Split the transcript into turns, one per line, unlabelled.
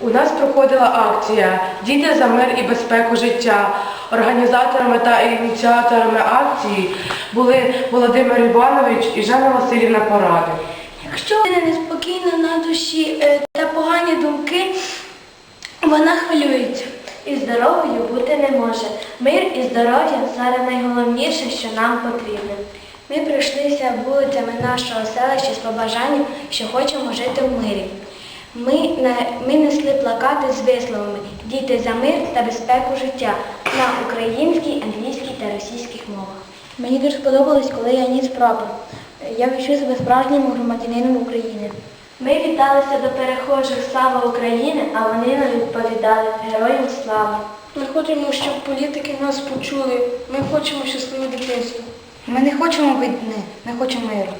У нас проходила акція Діти за мир і безпеку життя. Організаторами та ініціаторами акції були Володимир Іванович і Жанна Васильівна Поради.
Якщо неспокійно на душі е, та погані думки, вона хвилюється.
І здоровою бути не може. Мир і здоров'я зараз найголовніше, що нам потрібно. Ми пройшлися вулицями нашого селища з побажанням, що хочемо жити в мирі. Ми, не- ми несли плакати з висловами Діти за мир та безпеку життя на українській, англійській та російських мовах.
Мені дуже сподобалось, коли я ніс прапор. Я відчув себе справжнім громадянином України.
Ми віталися до перехожих Слава України, а вони нам відповідали Героям слава!
Ми хочемо, щоб політики нас почули. Ми хочемо щасливе дитинство.
Ми не хочемо війни, ми хочемо миру.